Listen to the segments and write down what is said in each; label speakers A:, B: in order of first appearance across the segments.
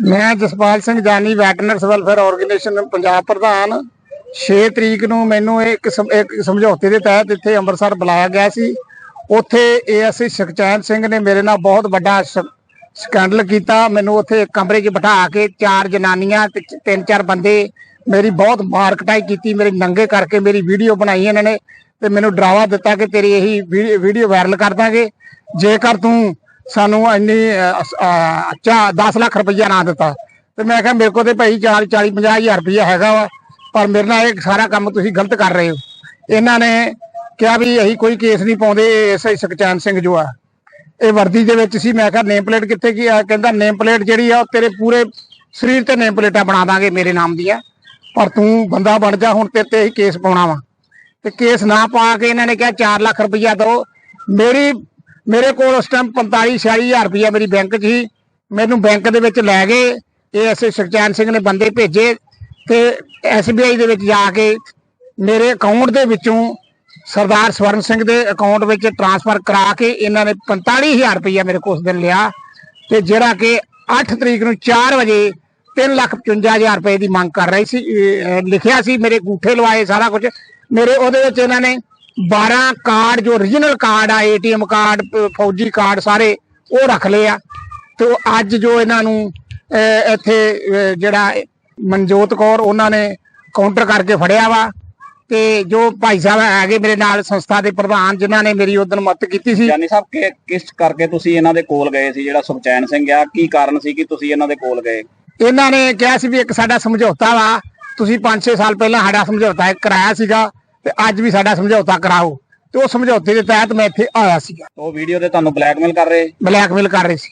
A: ਮੈਂ ਜਸਪਾਲ ਸਿੰਘ ਜਾਨੀ ਵੈਟਨਰਸ welfare organisation Punjab ਪ੍ਰਧਾਨ। 6 ਤਰੀਕ ਨੂੰ ਮੈਨੂੰ ਇੱਕ ਇੱਕ ਸਮਝੌਤੇ ਦੇ ਤਹਿਤ ਇੱਥੇ ਅੰਮ੍ਰਿਤਸਰ ਬੁਲਾਇਆ ਗਿਆ ਸੀ। ਉੱਥੇ ਏਐਸਏ ਸੁਖਚੈਨ ਸਿੰਘ ਨੇ ਮੇਰੇ ਨਾਲ ਬਹੁਤ ਵੱਡਾ ਸਕੈਂਡਲ ਕੀਤਾ। ਮੈਨੂੰ ਉੱਥੇ ਕਮਰੇ 'ਚ ਬਿਠਾ ਕੇ ਚਾਰ ਜਨਾਨੀਆਂ ਤੇ ਤਿੰਨ ਚਾਰ ਬੰਦੇ ਮੇਰੀ ਬਹੁਤ ਮਾਰ ਕਟਾਈ ਕੀਤੀ, ਮੇਰੇ ਨੰਗੇ ਕਰਕੇ ਮੇਰੀ ਵੀਡੀਓ ਬਣਾਈ ਇਹਨਾਂ ਨੇ ਤੇ ਮੈਨੂੰ ਡਰਾਵਾ ਦਿੱਤਾ ਕਿ ਤੇਰੀ ਇਹੀ ਵੀਡੀ- ਵੀਡੀਓ ਵਾਇਰਲ ਕਰ ਦਾਂਗੇ। ਜੇਕਰ ਤੂੰ ਸਾਨੂੰ ਇੰਨੀ ਅਹ, ਅਸ- 10 ਲੱਖ ਰੁਪਈਆ ਨਾ ਦਿੱਤਾ। ਤੇ ਮੈਂ ਕਿਹਾ ਮੇਰੇ ਕੋਲ ਤੇ ਭਾਈ 40 40 50 ਹਜ਼ਾਰ ਰੁਪਈਆ ਹੈਗਾ ਵਾ ਪਰ ਮੇਰੇ ਨਾਲ ਇਹ ਸਾਰਾ ਕੰਮ ਤੁਸੀਂ ਗਲਤ ਕਰ ਰਹੇ ਹੋ। ਇਹਨਾਂ ਨੇ ਕਿਹਾ ਵੀ ਅਸੀਂ ਕੋਈ ਕੇਸ ਨਹੀਂ ਪਾਉਂਦੇ ਐਸਆਈ ਸੁਖਚੈਨ ਸਿੰਘ ਜੋ ਆ। ਇਹ ਵਰਦੀ ਦੇ ਵਿੱਚ ਸੀ ਮੈਂ ਕਿਹਾ ਨੇਮ ਪਲੇਟ ਕਿੱਥੇ ਕੀ ਆ? ਕਹਿੰਦਾ ਨੇਮ ਪਲੇਟ ਜਿਹੜੀ ਆ ਉਹ ਤੇਰੇ ਪੂਰੇ ਸਰੀਰ ਤੇ ਨੇਮ ਪਲੇਟਾਂ ਬਣਾ ਦਾਂਗੇ ਮੇਰੇ ਨਾਮ ਦੀਆਂ। ਪਰ ਤੂੰ ਬੰਦਾ ਬਣ ਜਾ ਹੁਣ ਤੇਰੇ ਤੇ ਅਸੀਂ ਕੇਸ ਪਾਉਣਾ ਵਾ। ਤੇ ਕੇਸ ਨਾ ਪਾ ਕੇ ਇਹਨਾਂ ਨੇ ਕਿਹਾ 4 ਲੱਖ ਰੁਪਈਆ ਦਿਓ ਮੇਰੀ ਮੇਰੇ ਕੋਲ ਉਸ ਟਾਈਮ 45 ਹਜ਼ਾਰ ਰੁਪਈਆ ਮੇਰੀ ਬੈਂਕ 'ਚ ਸੀ। ਮੈਨੂੰ ਬੈਂਕ ਦੇ ਵਿੱਚ ਲੈ ਗਏ। ਇਹ ਐਸੇ ਸੁਖਚੈਨ ਸਿੰਘ ਨੇ ਬੰਦੇ ਭੇਜੇ ਤੇ ਐਸਬੀਆਈ ਦੇ ਵਿੱਚ ਜਾ ਕੇ ਮੇਰੇ ਅਕਾਊਂਟ ਦੇ ਵਿੱਚੋਂ ਸਰਦਾਰ ਸਵਰਨ ਸਿੰਘ ਦੇ ਅਕਾਊਂਟ ਵਿੱਚ ਟ੍ਰਾਂਸਫਰ ਕਰਾ ਕੇ ਇਹਨਾਂ ਨੇ 45000 ਰੁਪਈਆ ਮੇਰੇ ਕੋਲ ਉਸ ਦਿਨ ਲਿਆ ਤੇ ਜਿਹੜਾ ਕਿ 8 ਤਰੀਕ ਨੂੰ 4 ਵਜੇ 355000 ਰੁਪਏ ਦੀ ਮੰਗ ਕਰ ਰਹੀ ਸੀ ਲਿਖਿਆ ਸੀ। ਮੇਰੇ ਗੂਠੇ ਲਵਾਏ ਸਾਰਾ ਕੁਝ ਮੇਰੇ ਉਹਦੇ ਵਿੱਚ ਇਹਨਾਂ ਨੇ 12 ਕਾਰਡ ਜੋ origignal ਕਾਰਡ ਆ ਏਟੀਐਮ ਕਾਰਡ ਫੌਜੀ ਕਾਰਡ ਸਾਰੇ ਉਹ ਰੱਖ ਲਏ ਆ। ਤੇ ਅੱਜ ਜੋ ਇਹਨਾਂ ਨੂੰ ਇੱਥੇ ਜਿਹੜਾ ਮਨਜੋਤ ਕੌਰ ਉਹਨਾਂ ਨੇ ਕਾਊਂਟਰ ਕਰਕੇ ਫੜਿਆ ਵਾ। ਤੇ ਜੋ ਭਾਈ ਸਾਹਿਬ ਹੈਗੇ ਮੇਰੇ ਨਾਲ ਸੰਸਥਾ ਦੇ ਪ੍ਰਧਾਨ ਜਿਨ੍ਹਾਂ ਨੇ ਮੇਰੀ ਉਦੋਂ ਮਦਦ ਕੀਤੀ ਸੀ।
B: ਜਾਨੀ ਸਾਹਿਬ ਕਿ ਕਿਸ ਕਰਕੇ ਤੁਸੀਂ ਇਹਨਾਂ ਦੇ ਕੋਲ ਗਏ ਸੀ? ਜਿਹੜਾ ਸੁਖਚੈਨ ਸਿੰਘ ਆ ਕੀ ਕਾਰਨ ਸੀ ਕਿ ਤੁਸੀਂ ਇਹਨਾਂ ਦੇ ਕੋਲ ਗਏ?
A: ਇਹਨਾਂ ਨੇ ਕਿਹਾ ਸੀ ਵੀ ਇੱਕ ਸਾਡਾ ਸਮਝੌਤਾ ਵਾ। ਤੁਸੀਂ 5-6 ਸਾਲ ਪਹਿਲਾਂ ਸਾਡਾ ਸਮਝੌਤਾ ਇੱਕ ਕਰਾਇਆ ਸੀਗਾ। ਤੇ ਅੱਜ ਵੀ ਸਾਡਾ ਸਮਝੌਤਾ ਕਰਾਓ ਤੇ ਉਹ ਸਮਝੌਤੇ ਦੇ ਤਹਿਤ ਮੈਂ ਇੱਥੇ ਆਇਆ ਸੀਗਾ।
B: ਉਹ ਵੀਡੀਓ ਤੇ ਤੁਹਾਨੂੰ ਬਲੈਕਮੇਲ ਕਰ ਰਹੇ?
A: ਬਲੈਕਮੇਲ ਕਰ ਰਹੇ ਸੀ।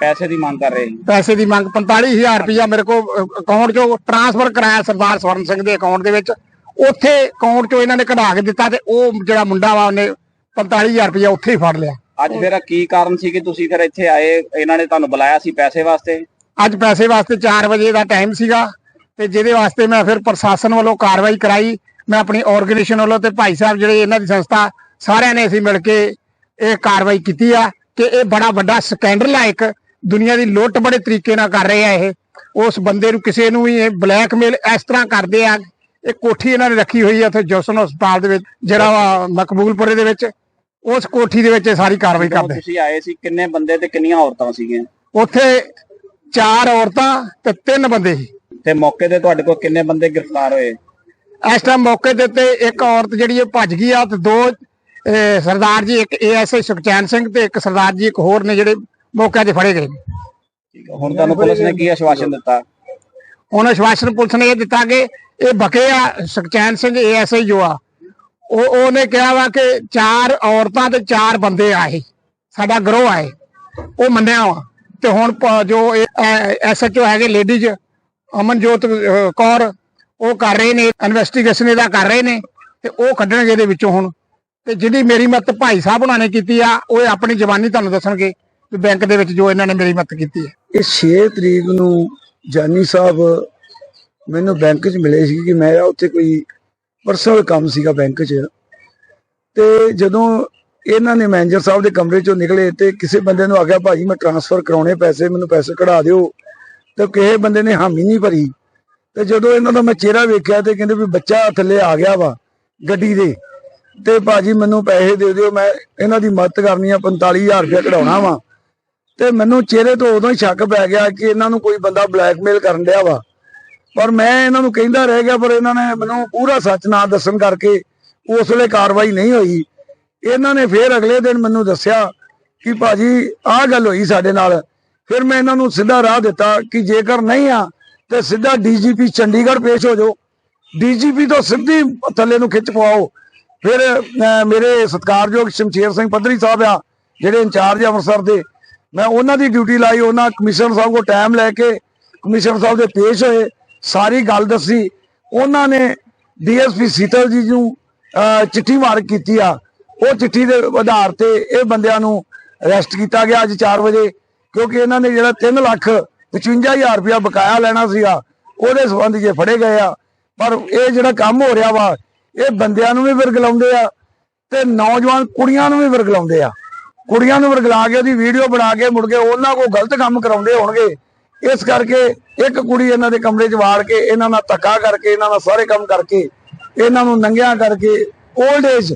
B: ਪੈਸੇ ਦੀ ਮੰਗ ਕਰ ਰਹੇ?
A: ਪੈਸੇ ਦੀ ਮੰਗ 45000 ਰੁਪਇਆ ਮੇਰੇ ਕੋਲ ਅਕਾਊਂਟ 'ਚੋਂ ਟ੍ਰਾਂਸਫਰ ਕਰਾਇਆ ਸਰਦਾਰ ਸਵਰਨ ਸਿੰਘ ਦੇ ਅਕਾਊਂਟ ਦੇ ਵਿੱਚ। ਉੱਥੇ ਅਕਾਊਂਟ 'ਚੋਂ ਇਹਨਾਂ ਨੇ ਕਢਾ ਕੇ ਦਿੱਤਾ ਤੇ ਉਹ ਜਿਹੜਾ ਮੁੰਡਾ ਵਾ ਉਹਨੇ 45000 ਰੁਪਇਆ ਉੱਥੇ ਹੀ ਫੜ ਲਿਆ।
B: ਅੱਜ ਫਿਰ ਕੀ ਕਾਰਨ ਸੀ ਕਿ ਤੁਸੀਂ ਫਿਰ ਇੱਥੇ ਆਏ? ਇਹਨਾਂ ਨੇ ਤੁਹਾਨੂੰ ਬੁਲਾਇਆ ਸੀ ਪੈਸੇ ਵਾਸਤੇ?
A: ਅੱਜ ਪੈਸੇ ਵਾਸਤੇ 4 ਵਜੇ ਦਾ ਟਾਈਮ ਸੀਗਾ ਤੇ ਜਿਹਦੇ ਵਾਸਤੇ ਮੈਂ ਫਿਰ ਪ੍ਰਸ਼ਾਸਨ ਵੱਲੋਂ ਕਾਰਵਾਈ ਕਰਾਈ ਮੈਂ ਆਪਣੀ ਆਰਗੇਨਾਈਜੇਸ਼ਨ ਵੱਲੋਂ ਤੇ ਭਾਈ ਸਾਹਿਬ ਜਿਹੜੇ ਇਹਨਾਂ ਦੀ ਸੰਸਥਾ ਸਾਰਿਆਂ ਨੇ ਅਸੀਂ ਮਿਲ ਕੇ ਇਹ ਕਾਰਵਾਈ ਕੀਤੀ ਆ ਕਿ ਇਹ ਬੜਾ ਵੱਡਾ ਸਕੈਂਡਲ ਆ ਇੱਕ। ਦੁਨੀਆ ਦੀ ਲੁੱਟ ਬੜੇ ਤਰੀਕੇ ਨਾਲ ਕਰ ਰਹੇ ਆ ਇਹ। ਉਸ ਬੰਦੇ ਨੂੰ ਕਿਸੇ ਨੂੰ ਵੀ ਇਹ ਬਲੈਕਮੇਲ ਇਸ ਤਰ੍ਹਾਂ ਕਰਦੇ ਆ। ਇਹ ਕੋਠੀ ਇਹਨਾਂ ਨੇ ਰੱਖੀ ਹੋਈ ਆ ਉੱਥੇ ਜੋਸਨ ਹਸਪਤਾਲ ਦੇ ਵਿੱਚ ਜਿਹੜਾ ਮਕਬੂਲਪੁਰੇ ਦੇ ਵਿੱਚ। ਉਸ ਕੋਠੀ ਦੇ ਵਿੱਚ ਇਹ ਸਾਰੀ ਕਾਰਵਾਈ ਕਰਦੇ
B: ਤੁਸੀਂ ਆਏ ਸੀ ਕਿੰਨੇ ਬੰਦੇ ਤੇ ਕਿੰਨੀਆਂ ਔਰਤਾਂ ਸੀਗੀਆਂ?
A: ਉੱਥੇ ਚਾਰ ਔਰਤਾਂ ਤੇ ਤਿੰਨ ਬੰਦੇ ਸੀ।
B: ਤੇ ਮੌਕੇ ਤੇ ਤੁਹਾਡੇ ਕੋਲ ਕਿੰਨੇ ਬੰਦੇ ਗ੍ਰਿਫਤਾਰ ਹੋਏ?
A: ਇਸ ਟਾਈਮ ਮੌਕੇ ਦੇ ਉੱਤੇ ਇੱਕ ਔਰਤ ਜਿਹੜੀ ਇਹ ਭੱਜ ਗਈ ਆ ਤੇ ਦੋ ਸਰਦਾਰ ਜੀ ਇੱਕ ਏਐਸਆਈ ਸੁਖਚੈਨ ਸਿੰਘ ਤੇ ਇੱਕ ਸਰਦਾਰ ਜੀ ਇੱਕ ਹੋਰ ਨੇ ਜਿਹੜੇ ਮੌਕੇ ਤੇ ਫੜੇ ਗਏ।
B: ਹੁਣ ਤੁਹਾਨੂੰ ਪੁਲਿਸ ਨੇ ਕੀ ਆਸ਼ਵਾਸਨ ਦਿੱਤਾ?
A: ਹੁਣ ਅਸ਼ਵਾਸਨ ਪੁਲਿਸ ਨੇ ਇਹ ਦਿੱਤਾ ਕਿ ਇਹ ਬਕੇ ਆ ਸੁਖਚੈਨ ਸਿੰਘ ਏਐਸਆਈ ਜੋ ਆ ਉਹ ਉਹਨੇ ਕਿਹਾ ਵਾ ਕਿ ਚਾਰ ਔਰਤਾਂ ਤੇ ਚਾਰ ਬੰਦੇ ਆਏ ਸਾਡਾ ਗਰੋਹ ਆਏ ਉਹ ਮੰਨਿਆ ਵਾ। ਤੇ ਹੁਣ ਜੋ ਐਸਐਚਓ ਹੈਗੇ ਲੇਡੀਜ਼ ਅਮਨਜੋਤ ਕੌਰ ਉਹ ਕਰ ਰਹੇ ਨੇ ਇਨਵੈਸਟੀਗੇਸ਼ਨ ਇਹਦਾ ਕਰ ਰਹੇ ਨੇ, ਤੇ ਉਹ ਕੱਢਣਗੇ ਇਹਦੇ ਵਿੱਚੋਂ ਹੁਣ। ਤੇ ਜਿਹੜੀ ਮੇਰੀ ਮਦਦ ਭਾਈ ਸਾਹਿਬ ਉਹਨਾਂ ਨੇ ਕੀਤੀ ਆ, ਉਹ ਆਪਣੀ ਜ਼ਬਾਨੀ ਤੁਹਾਨੂੰ ਦੱਸਣਗੇ ਕਿ ਬੈਂਕ ਦੇ ਵਿੱਚ ਜੋ ਇਹਨਾਂ ਨੇ ਮੇਰੀ ਮਦਦ ਕੀਤੀ ਹੈ।
C: ਇਹ 6 ਤਰੀਕ ਨੂੰ ਜਾਨੀ ਸਾਹਿਬ ਮੈਨੂੰ ਬੈਂਕ 'ਚ ਮਿਲੇ ਸੀ ਕਿ ਮੇਰਾ ਉੱਥੇ ਕੋਈ ਪਰਸਨਲ ਕੰਮ ਸੀਗਾ ਬੈਂਕ 'ਚ। ਤੇ ਜਦੋਂ ਇਹਨਾਂ ਨੇ ਮੈਨੇਜਰ ਸਾਹਿਬ ਦੇ ਕਮਰੇ 'ਚੋਂ ਨਿਕਲੇ ਤੇ ਕਿਸੇ ਬੰਦੇ ਨੂੰ ਆਖਿਆ ਭਾਜੀ ਮੈਂ ਟ੍ਰਾਂਸਫਰ ਕਰਾਉਣੇ ਪੈਸੇ, ਮੈਨੂੰ ਪੈਸੇ ਕਢਾ ਦਿਓ। ਤੇ ਕਿਸੇ ਬੰਦੇ ਨੇ ਹਾਮੀ ਨਹੀਂ ਭਰੀ। ਤੇ ਜਦੋਂ ਇਹਨਾਂ ਦਾ ਮੈਂ ਚਿਹਰਾ ਵੇਖਿਆ ਤੇ ਕਹਿੰਦੇ ਵੀ ਬੱਚਾ ਥੱਲੇ ਆ ਗਿਆ ਵਾ ਗੱਡੀ ਦੇ, ਤੇ ਭਾਜੀ ਮੈਨੂੰ ਪੈਸੇ ਦੇ ਦਿਓ, ਮੈਂ ਇਹਨਾਂ ਦੀ ਮਦਦ ਕਰਨੀ ਆ 45000 ਰੁਪਏ ਕਢਾਉਣਾ ਵਾ। ਤੇ ਮੈਨੂੰ ਚਿਹਰੇ ਤੋਂ ਉਦੋਂ ਹੀ ਸ਼ੱਕ ਪੈ ਗਿਆ ਕਿ ਇਹਨਾਂ ਨੂੰ ਕੋਈ ਬੰਦਾ ਬਲੈਕਮੇਲ ਕਰਨ ਡਿਆ ਵਾ। ਪਰ ਮੈਂ ਇਹਨਾਂ ਨੂੰ ਕਹਿੰਦਾ ਰਹਿ ਗਿਆ, ਪਰ ਇਹਨਾਂ ਨੇ ਮੈਨੂੰ ਪੂਰਾ ਸੱਚ ਨਾ ਦੱਸਣ ਕਰਕੇ ਉਸ ਵੇਲੇ ਕਾਰਵਾਈ ਨਹੀਂ ਹੋਈ। ਇਹਨਾਂ ਨੇ ਫੇਰ ਅਗਲੇ ਦਿਨ ਮੈਨੂੰ ਦੱਸਿਆ ਕਿ ਭਾਜੀ ਆਹ ਗੱਲ ਹੋਈ ਸਾਡੇ ਨਾਲ, ਫਿਰ ਮੈਂ ਇਹਨਾਂ ਨੂੰ ਸਿੱਧਾ ਰਾਹ ਦਿੱਤਾ ਕਿ ਜੇਕਰ ਨਹੀਂ ਆ ਤੇ ਸਿੱਧਾ ਡੀਜੀਪੀ ਚੰਡੀਗੜ੍ਹ ਪੇਸ਼ ਹੋ ਜਾਓ। ਡੀਜੀਪੀ ਤੋਂ ਸਿੱਧੀ ਥੱਲੇ ਨੂੰ ਖਿੱਚ ਪਵਾਓ। ਫਿਰ ਮੇਰੇ ਸਤਿਕਾਰਯੋਗ ਸ਼ਮਸ਼ੇਰ ਸਿੰਘ ਪੱਧਰੀ ਸਾਹਿਬ ਆ ਜਿਹੜੇ ਇੰਚਾਰਜ ਅੰਮ੍ਰਿਤਸਰ ਦੇ ਮੈਂ ਉਹਨਾਂ ਦੀ ਡਿਊਟੀ ਲਾਈ ਉਹਨਾਂ ਕਮਿਸ਼ਨਰ ਸਾਹਿਬ ਕੋਲ ਟਾਈਮ ਲੈ ਕੇ ਕਮਿਸ਼ਨਰ ਸਾਹਿਬ ਦੇ ਪੇਸ਼ ਹੋਏ ਸਾਰੀ ਗੱਲ ਦੱਸੀ। ਉਹਨਾਂ ਨੇ ਡੀਐਸਪੀ ਸੀਤਲ ਜੀ ਨੂੰ ਅਹ, ਚਿੱਠੀ ਮਾਰ ਕੀਤੀ ਆ। ਉਹ ਚਿੱਠੀ ਦੇ ਆਧਾਰ ਤੇ ਇਹ ਬੰਦਿਆਂ ਨੂੰ ਅਰੈਸਟ ਕੀਤਾ ਗਿਆ ਅੱਜ 4 ਵਜੇ ਕਿਉਂਕਿ ਇਹਨਾਂ ਨੇ ਜਿਹੜਾ 3 ਲੱਖ 55000 ਰੁਪਇਆ ਬਕਾਇਆ ਲੈਣਾ ਸੀਗਾ, ਉਹਦੇ ਸੰਬੰਧ 'ਚ ਫੜੇ ਗਏ ਆ। ਪਰ ਇਹ ਜਿਹੜਾ ਕੰਮ ਹੋ ਰਿਹਾ ਵਾ, ਇਹ ਬੰਦਿਆਂ ਨੂੰ ਵੀ ਵਰਗਲਾਉਂਦੇ ਆ ਤੇ ਨੌਜਵਾਨ ਕੁੜੀਆਂ ਨੂੰ ਵੀ ਵਰਗਲਾਉਂਦੇ ਆ। ਕੁੜੀਆਂ ਨੂੰ ਵਰਗਲਾ ਕੇ ਉਹਦੀ ਵੀਡੀਓ ਬਣਾ ਕੇ ਮੁੜ ਕੇ ਉਹਨਾਂ ਕੋਲ ਗਲਤ ਕੰਮ ਕਰਾਉਂਦੇ ਹੋਣਗੇ। ਇਸ ਕਰਕੇ ਇੱਕ ਕੁੜੀ ਇਹਨਾਂ ਦੇ ਕਮਰੇ 'ਚ ਵਾੜ ਕੇ, ਇਹਨਾਂ ਨਾਲ ਧੱਕਾ ਕਰਕੇ, ਇਹਨਾਂ ਨਾਲ ਸਾਰੇ ਕੰਮ ਕਰਕੇ, ਇਹਨਾਂ ਨੂੰ ਨੰਗਿਆਂ ਕਰਕੇ 올ਡ ਏਜ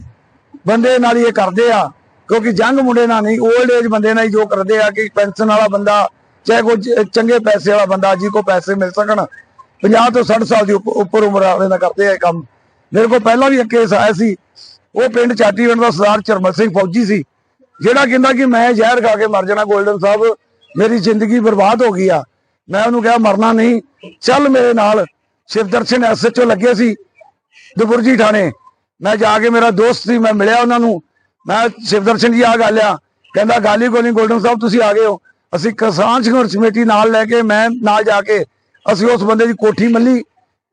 C: ਬੰਦੇ ਨਾਲ ਹੀ ਇਹ ਕਰਦੇ ਆ। ਕਿਉਂਕਿ ਜੰਗ ਮੁੰਡੇ ਨਾਲ ਨਹੀਂ 올ਡ ਏਜ ਬੰਦੇ ਨਾਲ ਹੀ ਜੋ ਕਰਦੇ ਆ ਕਿ ਪੈਨਸ਼ਨ ਵਾਲਾ ਬੰਦਾ ਚਾਹੇ ਕੋਈ ਚੰਗੇ ਪੈਸੇ ਵਾਲਾ ਬੰਦਾ ਜੀ ਕੋ ਪੈਸੇ ਮਿਲ ਸਕਣ 50 ਤੋਂ 60 ਸਾਲ ਦੀ ਉੱਪਰ ਉਮਰ ਵਾਲੇ ਦਾ ਕਰਦੇ ਆ ਕੰਮ। ਮੇਰੇ ਕੋਲ ਪਹਿਲਾਂ ਵੀ ਇੱਕ ਕੇਸ ਆਇਆ ਸੀ, ਉਹ ਪਿੰਡ ਚਾਟੀਵਿੰਡ ਦਾ ਸਰਦਾਰ ਚਰਮਲ ਸਿੰਘ ਫੌਜੀ ਸੀ, ਜਿਹੜਾ ਕਹਿੰਦਾ ਕਿ ਮੈਂ ਜ਼ਹਿਰ ਖਾ ਕੇ ਮਰ ਜਾਣਾ 골ਡਨ ਸਾਹਿਬ, ਮੇਰੀ ਜ਼ਿੰਦਗੀ ਬਰਬਾਦ ਹੋ ਗਈ ਆ। ਮੈਂ ਉਹਨੂੰ ਕਿਹਾ, ਮਰਨਾ ਨਹੀਂ। ਚੱਲ ਮੇਰੇ ਨਾਲ। ਸ਼ਿਵਦਰਸ਼ਨ ਐਸਐਚਓ ਲੱਗੇ ਸੀ, ਦੁਬੁਰਜੀ ਥਾਣੇ। ਮੈਂ ਜਾ ਕੇ ਮੇਰਾ ਦੋਸਤ ਸੀ, ਮੈਂ ਮਿਲਿਆ ਉਹਨਾਂ ਨੂੰ। ਮੈਂ ਸ਼ਿਵਦਰਸ਼ਨ ਜੀ ਆ ਗੱਲ ਆ। ਕਹਿੰਦਾ, ਗਾਲੀ ਗੋਲੀ ਗੋਲਡਨ ਸਾਹਿਬ, ਤੁਸੀਂ ਆ ਗਏ ਹੋ। ਅਸੀਂ ਕਿਸਾਨ ਸੰਘਰਸ਼ ਕਮੇਟੀ ਨਾਲ ਲੈ ਕੇ, ਮੈਂ ਨਾਲ ਜਾ ਕੇ ਅਸੀਂ ਉਸ ਬੰਦੇ ਦੀ ਕੋਠੀ ਮੱਲੀ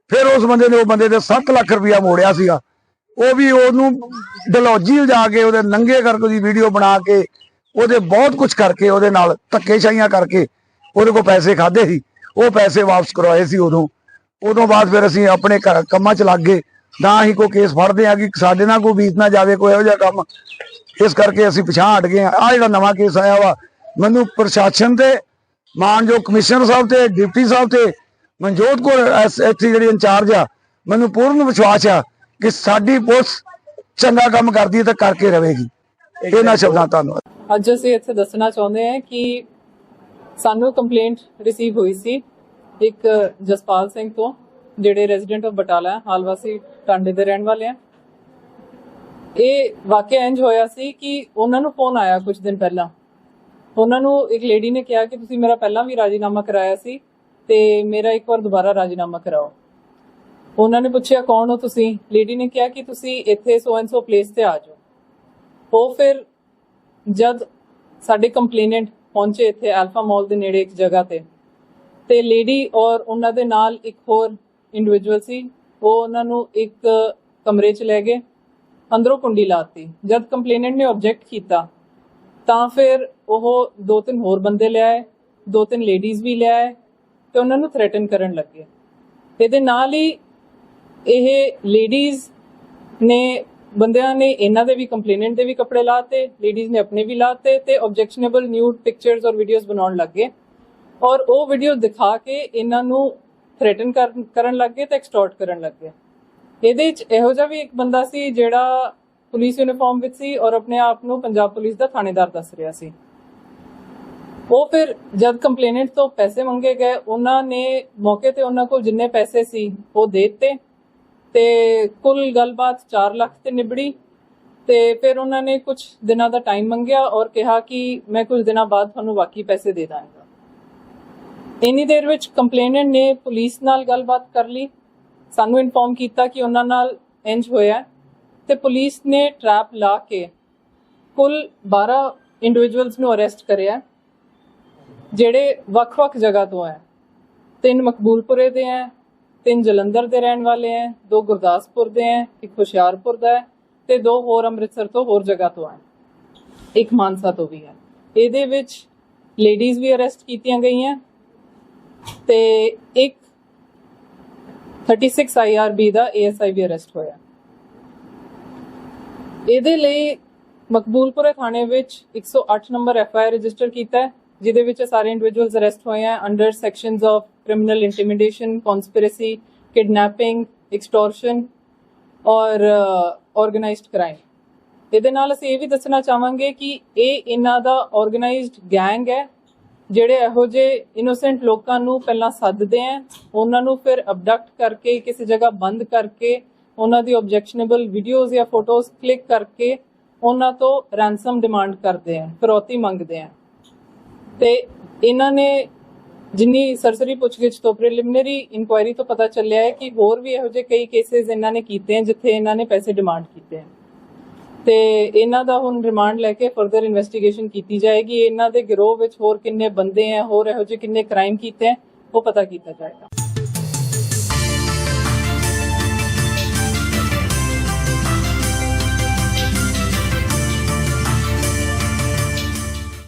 C: ਫਿਰ ਉਸ ਬੰਦੇ ਨੇ ਉਹ ਬੰਦੇ ਦੇ 7 ਲੱਖ ਰੁਪਇਆ ਮੋੜਿਆ ਸੀਗਾ। ਉਹ ਵੀ ਉਹਨੂੰ ਡਲੌਜੀ ਲਿਜਾ ਕੇ, ਉਹਦੇ ਨੰਗੇ ਕਰਕੇ ਉਹਦੀ ਵੀਡੀਓ ਬਣਾ ਕੇ, ਉਹਦੇ ਬਹੁਤ ਕੁਝ ਕਰਕੇ, ਉਹਦੇ ਨਾਲ ਧੱਕੇਸ਼ਾਹੀਆਂ ਕਰਕੇ ਉਹਦੇ ਕੋਲ ਪੈਸੇ ਖਾਦੇ ਸੀ। ਉਹ ਪੈਸੇ ਵਾਪਸ ਕਰਵਾਏ ਸੀ ਉਦੋਂ। ਉਦੋਂ ਬਾਅਦ ਫਿਰ ਅਸੀਂ ਆਪਣੇ ਘਰ ਕੰਮਾਂ 'ਚ ਲੱਗ ਗਏ। ਨਾ ਹੀ ਕੋਈ ਕੇਸ ਫੜਦੇ ਆ ਕਿ ਸਾਡੇ ਨਾਲ ਕੋਈ ਬੀਤ ਨਾ ਜਾਵੇ, ਕੋਈ ਇਹੋ ਜਿਹਾ ਕੰਮ। ਇਸ ਕਰਕੇ ਅਸੀਂ ਪਿਛਾਂ ਹਟ ਗਏ ਆ ਆਹ ਜਿਹੜਾ ਨਵਾਂ ਕੇਸ ਆਇਆ ਵਾ ਮੈਨੂੰ ਪ੍ਰਸ਼ਾਸਨ ਤੇ ਮਾਨਯੋਗ ਕਮਿਸ਼ਨਰ ਸਾਹਿਬ ਤੇ ਡਿਪਟੀ ਸਾਹਿਬ ਤੇ ਮਨਜੋਤ ਕੌਰ ਇੱਥੇ ਜਿਹੜੀ ਇੰਚਾਰਜ ਆ ਮੈਨੂੰ ਪੂਰਨ ਵਿਸ਼ਵਾਸ ਆ ਕਿ ਸਾਡੀ ਪੁਲਿਸ ਚੰਗਾ ਕੰਮ ਕਰਦੀ ਹੈ ਤੇ ਕਰਕੇ ਰਹੇਗੀ। ਇਹਨਾਂ ਸ਼ਬਦਾਂ ਧੰਨਵਾਦ।
D: ਅੱਜ ਅਸੀਂ ਇੱਥੇ ਦੱਸਣਾ ਚਾਹੁੰਦੇ ਹਾਂ ਕਿ ਸਾਨੂੰ ਕੰਪਲੇਂਟ ਰਿਸੀਵ ਹੋਈ ਸੀ ਇੱਕ ਜਸਪਾਲ ਸਿੰਘ ਤੋਂ ਜਿਹੜੇ ਰੈਜ਼ੀਡੈਂਟ ਆਫ ਬਟਾਲਾ ਹੈ, ਟਾਂਡੇ ਦੇ ਰਹਿਣ ਵਾਲੇ ਆ। ਇਹ ਵਾਕਿਆ ਇੰਜ ਹੋਇਆ ਸੀ ਕਿ ਉਹਨਾਂ ਨੂੰ ਫੋਨ ਆਇਆ ਕੁਝ ਦਿਨ ਪਹਿਲਾਂ। ਉਹਨਾਂ ਨੂੰ ਇੱਕ ਲੇਡੀ ਨੇ ਕਿਹਾ ਕਿ ਤੁਸੀਂ ਮੇਰਾ ਪਹਿਲਾਂ ਵੀ ਰਾਜੀਨਾਮਾ ਕਰਾਇਆ ਸੀ ਤੇ ਮੇਰਾ ਇੱਕ ਵਾਰ ਦੁਬਾਰਾ ਰਾਜੀਨਾਮਾ ਕਰਾਓ। ਉਹਨਾਂ ਨੇ ਪੁੱਛਿਆ, ਕੌਣ ਹੋ ਤੁਸੀਂ? ਲੇਡੀ ਨੇ ਕਿਹਾ ਕਿ ਤੁਸੀਂ ਇੱਥੇ ਸੋ ਐਂਡ ਸੋ ਪਲੇਸ ਤੇ ਆ ਜਾਓ। ਉਹ ਫਿਰ ਜਦ ਸਾਡੇ ਕੰਪਲੇਨੈਂਟ ਪਹੁੰਚੇ ਇੱਥੇ ਅਲਫਾ ਮਾਲ ਦੇ ਨੇੜੇ ਇੱਕ ਜਗ੍ਹਾ ਤੇ ਤੇ ਲੇਡੀ ਔਰ ਉਹਨਾਂ ਦੇ ਨਾਲ ਇੱਕ ਹੋਰ ਇੰਡੀਵਿਜੂਅਲ ਸੀ, ਉਹ ਉਹਨਾਂ ਨੂੰ ਇੱਕ ਕਮਰੇ 'ਚ ਲੈ ਗਏ, ਅੰਦਰੋਂ ਕੁੰਡੀ ਲਾਤੀ। ਜਦ ਕੰਪਲੇਨੈਂਟ ਨੇ ਆਬਜੈਕਟ ਕੀਤਾ, ਤਾਂ ਫਿਰ ਉਹ ਦੋ ਤਿੰਨ ਹੋਰ ਬੰਦੇ ਲਿਆਏ, ਦੋ ਤਿੰਨ ਲੇਡੀਜ਼ ਵੀ ਲਿਆਏ ਤੇ ਉਹਨਾਂ ਨੂੰ ਥ੍ਰੈਟਨ ਕਰਨ ਲੱਗੇ। ਇਹਦੇ ਨਾਲ ਹੀ ਇਹ ਲੇਡੀਜ਼ ਨੇ, ਬੰਦਿਆਂ ਨੇ ਇਹਨਾਂ ਦੇ ਵੀ ਕੰਪਲੇਨੈਂਟ ਦੇ ਵੀ ਕੱਪੜੇ ਲਾਤੇ ਲੇਡੀਜ਼ ਨੇ ਆਪਣੇ ਵੀ ਲਾਤੇ ਤੇ ਆਬਜੈਕਸ਼ਨੇਬਲ ਨਿਊਡ ਪਿਕਚਰਸ ਔਰ ਵੀਡੀਓਜ਼ ਬਣਾਉਣ ਲੱਗੇ। ਔਰ ਉਹ ਵੀਡੀਓ ਦਿਖਾ ਕੇ ਇਹਨਾਂ ਨੂੰ ਥ੍ਰੈਟਨ ਕਰਨ ਲੱਗੇ ਤੇ ਐਕਸਟੋਰਟ ਕਰਨ ਲੱਗੇ। ਇਹਦੇ ਵਿੱਚ ਇਹੋ ਜਿਹਾ ਵੀ ਇੱਕ ਬੰਦਾ ਸੀ ਜਿਹੜਾ ਪੁਲਿਸ ਯੂਨੀਫਾਰਮ ਵਿੱਚ ਸੀ ਔਰ ਆਪਣੇ ਆਪ ਨੂੰ ਪੰਜਾਬ ਪੁਲਿਸ ਦਾ ਥਾਣੇਦਾਰ ਦੱਸ ਰਿਹਾ ਸੀ। ਉਹ ਫਿਰ ਜਦ ਕੰਪਲੇਨੈਂਟ ਤੋਂ ਪੈਸੇ ਮੰਗੇ ਗਏ, ਉਹਨਾਂ ਨੇ ਮੌਕੇ ਤੇ ਉਹਨਾਂ ਕੋਲ ਜਿੰਨੇ ਪੈਸੇ ਸੀ, ਉਹ ਦੇ ਦਿੱਤੇ ਤੇ ਕੁੱਲ ਗੱਲਬਾਤ 4 ਲੱਖ ਤੇ ਨਿਬੜੀ ਤੇ ਫਿਰ ਉਹਨਾਂ ਨੇ ਕੁਝ ਦਿਨਾਂ ਦਾ ਟਾਈਮ ਮੰਗਿਆ ਔਰ ਕਿਹਾ ਕਿ ਮੈਂ ਕੁਝ ਦਿਨਾਂ ਬਾਅਦ ਤੁਹਾਨੂੰ ਬਾਕੀ ਪੈਸੇ ਦੇ ਦਾਂਗਾ। ਇੰਨੀ ਦੇਰ ਵਿੱਚ ਕੰਪਲੇਨੈਂਟ ਨੇ ਪੁਲਿਸ ਨਾਲ ਗੱਲਬਾਤ ਕਰ ਲਈ। ਸਾਨੂੰ ਇਨਫੋਰਮ ਕੀਤਾ ਕਿ ਉਹਨਾਂ ਨਾਲ ਇੰਜ ਹੋਇਆ ਤੇ ਪੁਲਿਸ ਨੇ ਟਰੈਪ ਲਾ ਕੇ ਕੁੱਲ 12 ਇੰਡੀਵਿਜੂਅਲਸ ਨੂੰ ਅਰੈਸਟ ਕਰਿਆ। ਜਿਹੜੇ ਵੱਖ-ਵੱਖ ਜਗ੍ਹਾ ਤੋਂ ਹੈ। ਤਿੰਨ ਮਕਬੂਲਪੁਰੇ ਦੇ ਹੈ, ਤਿੰਨ ਜਲੰਧਰ ਦੇ ਰਹਿਣ ਵਾਲੇ ਹੈ, ਦੋ ਗੁਰਦਾਸਪੁਰ ਦੇ ਹੈ, ਇੱਕ ਹੁਸ਼ਿਆਰਪੁਰ ਦਾ ਹੈ ਤੇ ਦੋ ਹੋਰ ਅੰਮ੍ਰਿਤਸਰ ਤੋਂ ਹੋਰ ਜਗ੍ਹਾ ਤੋਂ ਹੈ। ਇੱਕ ਮਾਨਸਾ ਤੋਂ ਵੀ ਹੈ। ਇਹਦੇ ਵਿੱਚ ਲੇਡੀਜ਼ ਵੀ ਅਰੈਸਟ ਕੀਤੀਆਂ ਗਈਆਂ ਤੇ ਇੱਕ 36 IRB ਦਾ ASI ਵੀ ਅਰੈਸਟ ਹੋਇਆ। ਇਹਦੇ ਲਈ ਮਕਬੂਲਪੁਰੇ ਥਾਣੇ ਵਿੱਚ 108 ਨੰਬਰ ਐਫਆਈਆਰ ਰਜਿਸਟਰ ਕੀਤਾ ਹੈ। ਜਿਹਦੇ ਵਿੱਚ ਸਾਰੇ ਇੰਡੀਵਿਜੂਅਲਸ ਅਰੈਸਟ ਹੋਏ ਹਨ under sections of criminal intimidation conspiracy kidnapping extortion ਔਰ ਆਰਗੇਨਾਈਜ਼ਡ ਕ੍ਰਾਈਮ ਇਹਦੇ ਨਾਲ ਅਸੀਂ ਇਹ ਵੀ ਦੱਸਣਾ ਚਾਹਾਂਗੇ ਕਿ ਇਹ ਇਹਨਾਂ ਦਾ ਆਰਗੇਨਾਈਜ਼ਡ ਗੈਂਗ ਹੈ, ਜਿਹੜੇ ਇਹੋ ਜਿਹੇ ਇਨੋਸੈਂਟ ਲੋਕਾਂ ਨੂੰ ਪਹਿਲਾਂ ਸੱਦਦੇ ਆ, ਉਹਨਾਂ ਨੂੰ ਫਿਰ ਅਬਡਕਟ ਕਰਕੇ, ਕਿਸੇ ਜਗ੍ਹਾ ਬੰਦ ਕਰਕੇ, ਉਹਨਾਂ ਦੀ ਆਬਜੈਕਸ਼ਨੇਬਲ ਵੀਡੀਓਜ਼ ਜਾਂ ਫੋਟੋਜ਼ ਕਲਿੱਕ ਕਰਕੇ, ਉਹਨਾਂ ਤੋਂ ਰੈਂਸਮ ਡਿਮਾਂਡ ਕਰਦੇ ਆ, ਫਿਰੌਤੀ ਮੰਗਦੇ ਆ। ਤੇ ਇਹਨਾਂ ਨੇ ਜਿੰਨੀ ਸਰਸਰੀ ਪੁੱਛਗਿੱਛ ਤੋਂ ਪ੍ਰੀਲਿਮਿਨਰੀ ਇਨਕੁਆਇਰੀ ਤੋਂ ਪਤਾ ਚੱਲਿਆ ਹੈ ਕਿ ਹੋਰ ਵੀ ਇਹੋ ਜਿਹੇ ਕਈ ਕੇਸਿਸ ਇਹਨਾਂ ਨੇ ਕੀਤੇ ਹਨ ਜਿੱਥੇ ਇਹਨਾਂ ਨੇ ਪੈਸੇ ਡਿਮਾਂਡ ਕੀਤੇ ਹਨ। ਤੇ ਇਹਨਾਂ ਦਾ ਹੁਣ ਰਿਮਾਂਡ ਲੈ ਕੇ ਫਰਦਰ ਇਨਵੈਸਟੀਗੇਸ਼ਨ ਕੀਤੀ ਜਾਏਗੀ। ਇਹਨਾਂ ਦੇ ਗਿਰੋਹ ਵਿੱਚ ਹੋਰ ਕਿੰਨੇ ਬੰਦੇ ਆ ਹੋਰ ਇਹੋ ਜਿਹੇ ਕਿੰਨੇ ਕ੍ਰਾਈਮ ਕੀਤੇ ਆ ਉਹ ਪਤਾ ਕੀਤਾ ਜਾਏਗਾ।